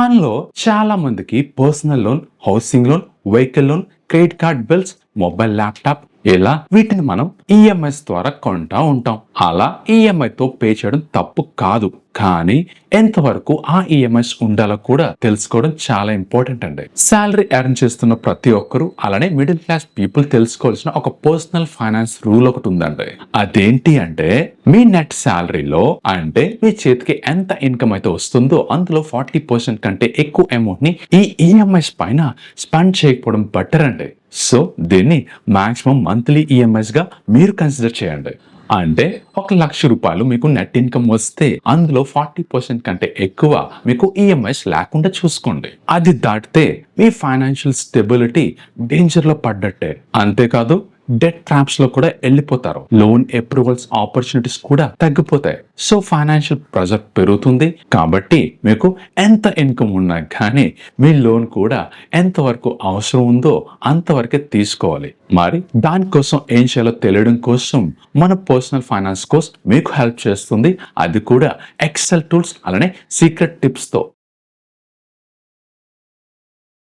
మనలో చాలా మందికి personal loan housing loan vehicle loan credit card bills mobile laptop ఇలా వీటిని మనం ఈఎంఐస్ ద్వారా కొంటా ఉంటాం. అలా ఈఎంఐతో పే చేయడం తప్పు కాదు. కానీ ఎంతవరకు ఆ ఈఎంఐస్ ఉండాలో కూడా తెలుసుకోవడం చాలా ఇంపార్టెంట్ అండి. శాలరీ ఎర్న్ చేస్తున్న ప్రతి ఒక్కరూ అలానే మిడిల్ క్లాస్ పీపుల్ తెలుసుకోవాల్సిన ఒక పర్సనల్ ఫైనాన్స్ రూల్ ఒకటి ఉందండి. అదేంటి అంటే మీ నెట్ శాలరీలో అంటే మీ చేతికి ఎంత ఇన్కమ్ అయితే వస్తుందో అందులో ఫార్టీ పర్సెంట్ కంటే ఎక్కువ అమౌంట్ని ఈ ఈఎంఐస్ పైన స్పెండ్ చేయకపోవడం బెటర్ అండి. సో దీన్ని మాక్సిమం మంత్లీ ఈఎంఐస్గా మీరు కన్సిడర్ చేయండి. అంటే ఒక లక్ష రూపాయలు మీకు నెట్ ఇన్కమ్ వస్తే అందులో ఫార్టీ పర్సెంట్ కంటే ఎక్కువ మీకు ఈఎంఐస్ లేకుండా చూసుకోండి. అది దాటితే మీ ఫైనాన్షియల్ స్టెబిలిటీ డేంజర్లో పడ్డట్టే. అంతేకాదు డెట్ ట్రాప్స్లో కూడా వెళ్ళిపోతారు. లోన్ అప్రూవల్స్ ఆపర్చునిటీస్ కూడా తగ్గిపోతాయి. సో ఫైనాన్షియల్ ప్రెజర్ పెరుగుతుంది. కాబట్టి మీకు ఎంత ఇన్కమ్ ఉన్నా కానీ మీ లోన్ కూడా ఎంతవరకు అవసరం ఉందో అంతవరకే తీసుకోవాలి. మరి దానికోసం ఏం చేయాలో తెలియడం కోసం మన పర్సనల్ ఫైనాన్స్ కోర్స్ మీకు హెల్ప్ చేస్తుంది. అది కూడా ఎక్సెల్ టూల్స్ అలానే సీక్రెట్ టిప్స్తో.